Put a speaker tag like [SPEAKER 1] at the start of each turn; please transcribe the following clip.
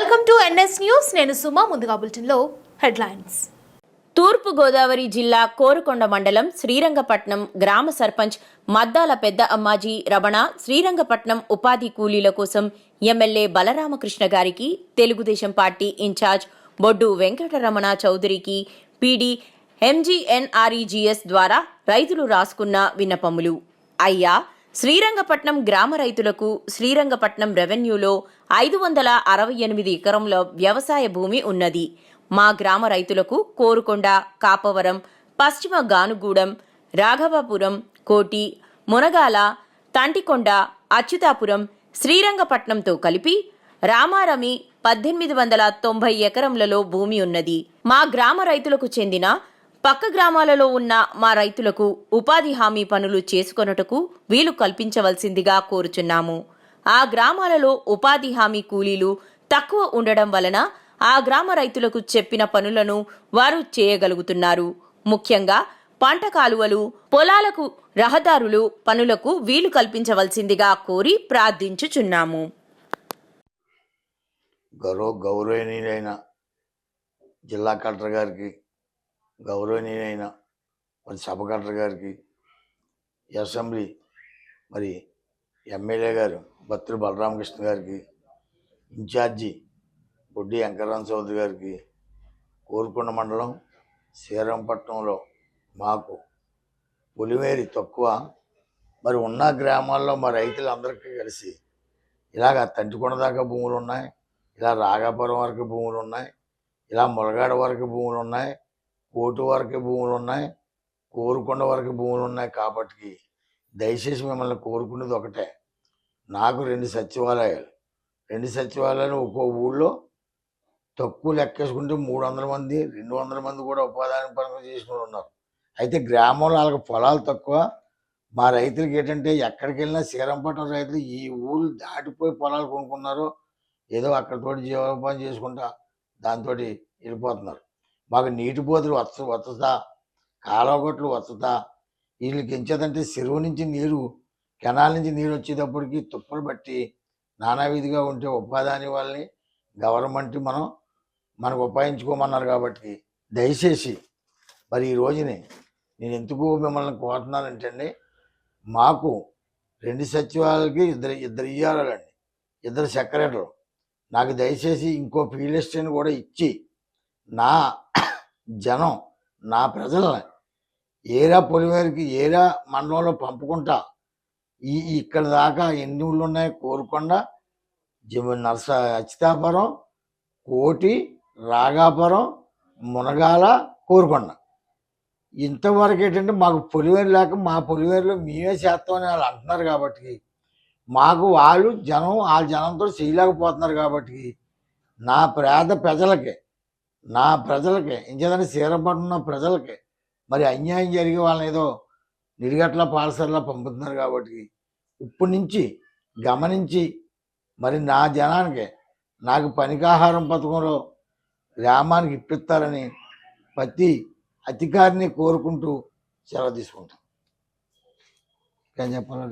[SPEAKER 1] Welcome to NS news. నేను సుమా ముందుగా బులెటిన్లో హెడ్లైన్స్.
[SPEAKER 2] తూర్పు గోదావరి జిల్లా కోరుకొండ మండలం శ్రీరంగపట్నం గ్రామ సర్పంచ్ మద్దాల పెద్ద అమ్మాజీ రమణ శ్రీరంగపట్నం ఉపాధి కూలీల కోసం ఎమ్మెల్యే బలరామకృష్ణ గారికి తెలుగుదేశం పార్టీ ఇన్ఛార్జ్ బొడ్డు వెంకటరమణ చౌదరికి పీడీ ఎంజీఎన్ఆర్ఈజీఎస్ ద్వారా రైతులు రాసుకున్న విన్నపములు. అయ్యా శ్రీరంగపట్నం గ్రామ రైతులకు శ్రీరంగపట్నం రెవెన్యూలో ఐదు వందల అరవై ఎనిమిది ఎకరంల వ్యవసాయ భూమి ఉన్నది. మా గ్రామ రైతులకు కోరుకొండ కాపవరం పశ్చిమ గానుగూడెం రాఘవాపురం కోటి మునగాల తంటికొండ అచ్యుతాపురం శ్రీరంగపట్నంతో కలిపి రామారమి పద్దెనిమిది వందల తొంభై ఎకరంలలో భూమి ఉన్నది. మా గ్రామ రైతులకు చెందిన పక్క గ్రామాలలో ఉన్న మా రైతులకు ఉపాధి హామీ పనులు చేసుకొనుటకు వీలు కల్పించవలసిందిగా కోరుచున్నాము. ఆ గ్రామాలలో ఉపాధి హామీ కూలీలు తక్కువ ఉండడం వలన ఆ గ్రామ రైతులకు చెప్పిన పనులను వారు చేయగలుగుతున్నారు. ముఖ్యంగా పంట కాలువలు పొలాలకు రహదారులు పనులకు వీలు కల్పించవలసిందిగా కోరి ప్రార్థించుచున్నాము.
[SPEAKER 3] గౌరవ గౌరవనీయులైన జిల్లా కలెక్టర్ గారికి గౌరవనీయులైన మరి సభ కలెక్టర్ గారికి అసెంబ్లీ మరి ఎమ్మెల్యే గారు బత్తుల బలరామకృష్ణ గారికి ఇన్ఛార్జి బొడ్డి వెంకరామ చౌదరి గారికి కోరుకొండ మండలం శ్రీరంపట్నంలో మాకు పొలిమేరి తక్కువ. మరి ఉన్న గ్రామాల్లో మా రైతులందరికీ కలిసి ఇలాగ తంటికొండ దాకా భూములు ఉన్నాయి ఇలా రాగాపురం వరకు భూములు ఉన్నాయి ఇలా ములగాడ వరకు భూములు ఉన్నాయి కోటు వరకు భూములు ఉన్నాయి కోరుకొండ వరకు భూములు ఉన్నాయి కాబట్టి దయచేసి మిమ్మల్ని కోరుకునేది ఒకటే. నాకు రెండు సచివాలయాలు. రెండు సచివాలయాలు ఒక్కో ఊళ్ళో తక్కువ లెక్కేసుకుంటే మూడు వందల మంది రెండు వందల మంది కూడా ఉపాధి పనులు చేసుకుని ఉన్నారు. అయితే గ్రామంలో వాళ్ళకి పొలాలు తక్కువ. మా రైతులకి ఏంటంటే ఎక్కడికి వెళ్ళినా శ్రీరంపట్నం రైతులు ఈ ఊళ్ళు దాటిపోయి పొలాలు కొనుక్కున్నారు. ఏదో అక్కడితోటి జీవనోపాధి చేసుకుంటా దాంతో వెళ్ళిపోతున్నారు. మాకు నీటి పోతులు వత్స వత్సతా కాలవగొట్లు వత్సతా వీళ్ళకి ఎంచేదంటే చెరువు నుంచి నీరు కెనాల్ నుంచి నీరు వచ్చేటప్పటికి తుప్పలు బట్టి నానావిధిగా ఉంటే ఉపాధి వాళ్ళని గవర్నమెంట్ మనం మనకు ఉపాయించుకోమన్నారు కాబట్టి దయచేసి మరి ఈ రోజుని నేను ఎందుకు మిమ్మల్ని కోరుతున్నానంటే అండి మాకు రెండు సచివాలకి ఇద్దరు ఇద్దరు ఇయ్యాలండి ఇద్దరు సెక్రటరీలు. నాకు దయచేసి ఇంకో ఫీల్డ్ కూడా ఇచ్చి నా జనం నా ప్రజల్ని ఏరా పొలివేరికి ఏరా మండలంలో పంపుకుంటా ఈ ఇక్కడ దాకా ఎన్ని ఊళ్ళు ఉన్నాయి కోరుకొండ జమ నర్స అచితాపురం కోటి రాగాపురం మునగాల కోరుకొండ. ఇంతవరకు ఏంటంటే మాకు పొలివేరు లేక మా పొలివేరులో మేమే చేస్తామని వాళ్ళు అంటున్నారు కాబట్టి మాకు వాళ్ళు జనం వాళ్ళ జనంతో చేయలేకపోతున్నారు కాబట్టి నా పేద ప్రజలకి నా ప్రజలకి ఇంకేదని చీరపడున్న ప్రజలకి మరి అన్యాయం జరిగి వాళ్ళని ఏదో నిడిగట్ల పాలసర్లా పంపుతున్నారు కాబట్టి ఇప్పటి నుంచి గమనించి మరి నా జనానికి నాకు పనికాహారం పథకంలో గ్రామానికి ఇప్పిస్తారని ప్రతి అధికారిని కోరుకుంటూ సెలవు తీసుకుంటాం. ఇంకా చెప్పాలా